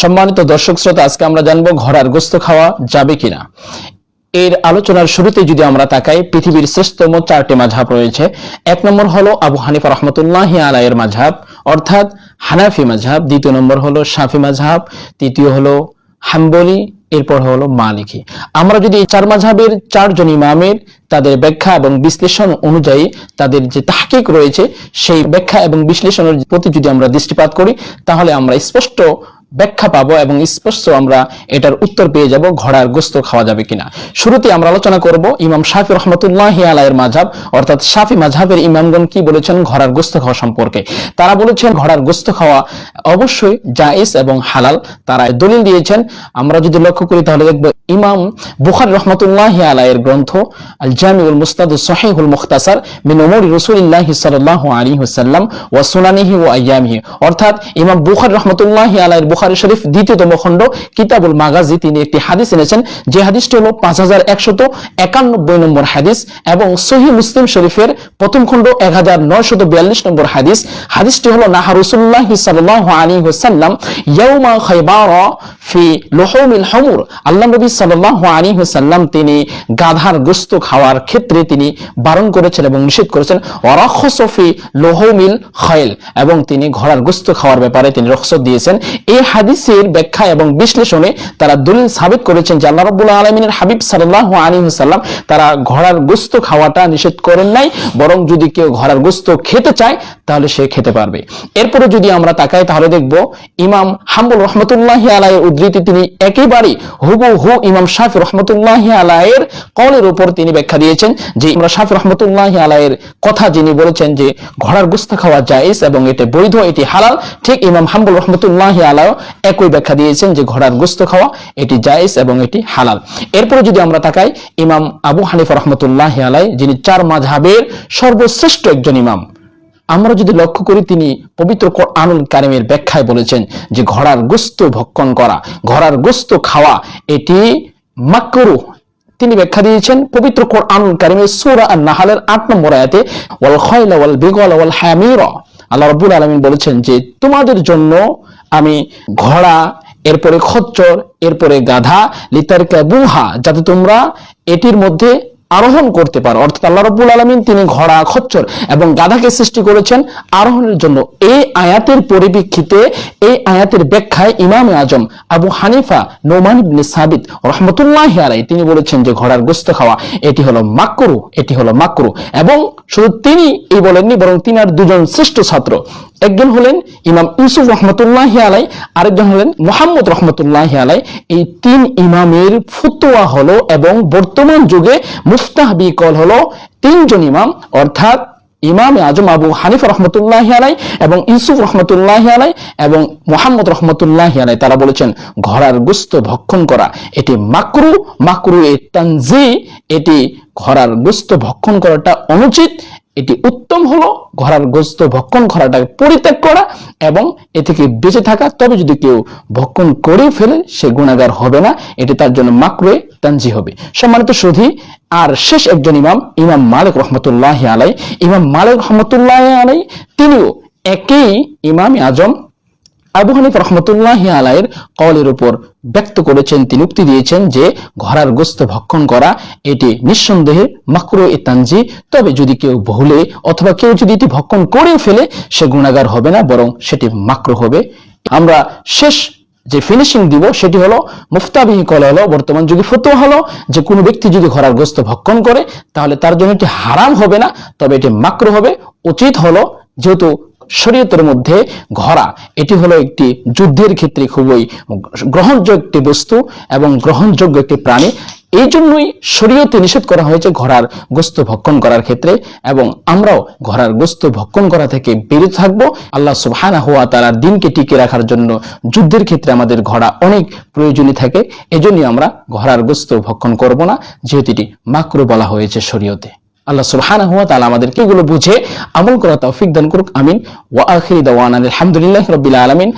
সম্মানিত দর্শক শ্রোতা, আজকে আমরা জানব ঘোড়ার গোস্ত খাওয়া যাবে কিনা। এর আলোচনার শুরুতে যদি আমরা তাকাই, পৃথিবীর শ্রেষ্ঠতম চারটি মাঝহাব রয়েছে। এক নম্বর হলো আবু হানিফা রহমতুল্লাহ আলাইয়ের মাঝহাব, অর্থাৎ হানাফি মাঝাব দ্বিতীয় নম্বর হলো শাফি মাঝাব তৃতীয় হলো হাম্বলি, এরপর হলো মালিকি। আমরা যদি চার মাঝাবের চারজন ইমামের তাদের ব্যাখ্যা এবং বিশ্লেষণ অনুযায়ী তাদের যে তাহকিক রয়েছে, সেই ব্যাখ্যা এবং বিশ্লেষণের প্রতি যদি আমরা দৃষ্টিপাত করি, তাহলে আমরা স্পষ্ট ব্যাখ্যা পাবো এবং স্পষ্ট আমরা এটার উত্তর পেয়ে যাব ঘোড়ার গোস্ত খাওয়া যাবে কিনা। শুরুতে আমরা আলোচনা করব ইমাম শাফি রহমতুল্লাহ আলাইয়ের মাঝাব অর্থাৎ শাফি মাঝাবের ইমামগণ কি বলেছেন ঘোড়ার গোস্ত খাওয়া সম্পর্কে। তারা বলেছেন ঘোড়ার গোস্ত খাওয়া অবশ্যই জায়েজ এবং হালাল। তারা দলিল দিয়েছেন, আমরা যদি লক্ষ্য করি তাহলে দেখব ইমাম বুখার রহমতুল্লাহ আলাইয়ের গ্রন্থ আল জামিউল মুস্তাদ সহিহুল মুখতাসার মিন উমুর রাসূলিল্লাহ সাল্লাল্লাহু আলাইহি ওয়াসাল্লাম ওয়া সুনানিহি ওয়া আইয়ামিহি অর্থাৎ ইমাম বুখার রহমতুল্লাহ আলাইয়ের বুখারী শরীফ দ্বিতীয়তম খণ্ড কিতাবুল মাগাজি তিনি একটি হাদিস এনেছেন, যে হাদিসটি হলো পাঁচ হাজার একশত একানব্বই নম্বর হাদিস এবং সহি মুসলিম শরীফের প্রথম খণ্ড এক হাজার নয়শত বিয়াল্লিশ নম্বর হাদিস। হাদিসটি হলো, নাহা রসুল্লাহ সাল্লাহ আলী হুসাল্লাম ইয়াউমা খাইবার ফি লোহমিল হমুর। আল্লাহ নবী সাল্লাহ হুসাল্লাম তিনি গাধার গোস্ত খাওয়ার ক্ষেত্রে তিনি বারণ করেছেন এবং নিষেধ করেছেন অরাখসফি লোহমিল খয়েল এবং তিনি ঘোড়ার গোস্ত খাওয়ার ব্যাপারে তিনি রক্ষত দিয়েছেন। এই হাদিসের ব্যাখ্যা এবং বিশ্লেষণে তারা দলিল সাবিত করেছেন যে আল্লাহ আলমিনের হাবিব সাল্লাহ আলী হুসাল্লাম তারা ঘোড়ার গোস্ত খাওয়াটা নিষেধ করেন নাই, বরং যদি কেউ ঘোড়ার গোস্ত খেতে চায়, তাহলে সে খেতে পারবে। এরপরে যদি আমরা তাকাই, তাহলে দেখব ইমাম হাম্বুল রহমতুল্লাহ আলাইয়ের উদ্ধৃতি তিনি একেবারে হুবু হু ইমাম শাফি রহমতুল্লাহ আলাইয়ের কলের উপর তিনি ব্যাখ্যা দিয়েছেন যে ইমরা শাফি রহমতুল্লাহ আলাইয়ের কথা যিনি বলেছেন যে ঘোড়ার গুস্তা খাওয়া জায়েজ এবং এটি বৈধ, এটি হালাল, ঠিক ইমাম হাম্বুল রহমতুল্লাহ আলাইও একই ব্যাখ্যা দিয়েছেন যে ঘোড়ার গোস্ত খাওয়া এটি জায়েজ এবং এটি হালাল। এরপরে যদি আমরা তাকাই, ইমাম আবু হানিফা রহমতুল্লাহ আলাই যিনি চার মাঝহাবের সর্বশ্রেষ্ঠ একজন ইমাম আমরা যদি লক্ষ্য করি, তিনি পবিত্র আনুল কারিমের ব্যাখ্যায় বলেছেন যে ঘোড়ার গোস্ত ভক্ষণ করা, ঘোড়ার গোস্ত খাওয়া, এটি মাকরু। তিনি ব্যাখ্যা দিয়েছেন, পবিত্র কোরআনুল কারিমের সূরা আর নাহালের আট নম্বর আয়াতে, ওয়াল খায়লা ওয়াল বিগল ওয়াল হামিরা। আল্লাহ রাব্বুল আলামিন বলেছেন যে, তোমাদের জন্য আমি ঘোড়া, এরপরে খচ্চর, এরপরে গাধা লিতারকা বুহা যাতে তোমরা এটির মধ্যে আরোহণ করতে পারো। অর্থাৎ আল্লাহ রব্বুল আলমিন তিনি ঘোড়া, খচ্চর এবং গাধাকে সৃষ্টি করেছেন আরোহণের জন্য। এই আয়াতের পরিপ্রেক্ষিতে, এই আয়াতের ব্যাখ্যায় ইমাম আজম আবু হানিফা নোমান ইবনে সাবিত রহমতুল্লাহ আলাই তিনি বলেছেন যে ঘোড়ার গোস্ত খাওয়া, এটি হলো মাকরু, এটি হলো মাকরু। এবং শুধু তিনি এই বলেননি, বরং তিনি আর দুজন শ্রেষ্ঠ ছাত্র। একজন হলেন ইমাম ইউসুফ রহমতুল্লাহ আলাই আরেকজন হলেন মোহাম্মদ রহমতুল্লাহ আলাই এই তিন ইমামের ফুতোয়া হলো এবং বর্তমান যুগে মুফতাহবি কল হলো তিনজন ইমাম, অর্থাৎ ইমাম আজম আবু হানিফ রহমতুল্লাহ আলাই এবং ইউসুফ রহমতুল্লাহ আলাই এবং মোহাম্মদ রহমতুল্লাহ আলাই। তারা বলেছেন, ঘোড়ার গুস্ত ভক্ষণ করা, এটি মাকরু মাকরু এ তানজি, এটি ঘোড়ার গুস্ত ভক্ষণ করাটা অনুচিত এটি উত্তম হলো ঘোড়ার গোস্ত ভক্ষণ করাটাকে পরিত্যাগ করা এবং এ থেকে বেঁচে থাকা। তবে যদি কেউ ভক্ষণ করে ফেলে, সে গুণাগার হবে না। এটি তার জন্য মাকরুয়ে তানজি হবে। সম্মানিত সুধি, আর শেষ একজন ইমাম ইমাম মালিক রহমতুল্লাহ আলাই ইমাম মালিক রহমতুল্লাহ আলাই তিনিও একই ইমাম আজম আবু হানিফ রহমতুল্লাহ আলাইয়ের কলের উপর ব্যক্ত করেছেন, তিনি উক্তি দিয়েছেন যে ঘোড়ার গোস্ত ভক্ষণ করা, এটি নিঃসন্দেহে মাকরু ইতানজি তবে যদি কেউ ভুলে অথবা কেউ যদি এটি ভক্ষণ করে ফেলে, সে গুণাগার হবে না, বরং সেটি মাকরু হবে। আমরা শেষ যে ফিনিশিং দিব, সেটি হলো মুফতাবিহি কল হলো, বর্তমান যুগে ফতো হলো, যে কোনো ব্যক্তি যদি ঘোড়ার গোস্ত ভক্ষণ করে, তাহলে তার জন্য এটি হারাম হবে না, তবে এটি মাকরু হবে। উচিত হলো, যেহেতু শরীয়তের মধ্যে ঘোড়া এটি হলো একটি যুদ্ধের ক্ষেত্রে খুবই গ্রহণযোগ্য একটি বস্তু এবং গ্রহণযোগ্য একটি প্রাণী। এই জন্যই শরীয়তে নিষেধ করা হয়েছে ঘোড়ার গোস্ত ভক্ষণ করার ক্ষেত্রে এবং আমরাও ঘোড়ার গোস্ত ভক্ষণ করা থেকে বিরত থাকব। আল্লাহ সুবহানা হওয়া তারা দিনকে টিকে রাখার জন্য যুদ্ধের ক্ষেত্রে আমাদের ঘোড়া অনেক প্রয়োজনীয় থাকে। এজন্যই আমরা ঘোড়ার গোস্ত ভক্ষণ করব না, যেহেতু এটি মাকরু বলা হয়েছে শরীয়তে। আল্লাহ সুবহানাহু ওয়া তাআলা আমাদেরকে এগুলো বুঝে আমল করা তৌফিক দান করুক, আমিন। ওয়া আখির দাওয়ানা আলহামদুলিল্লাহি রাব্বিল আলামিন।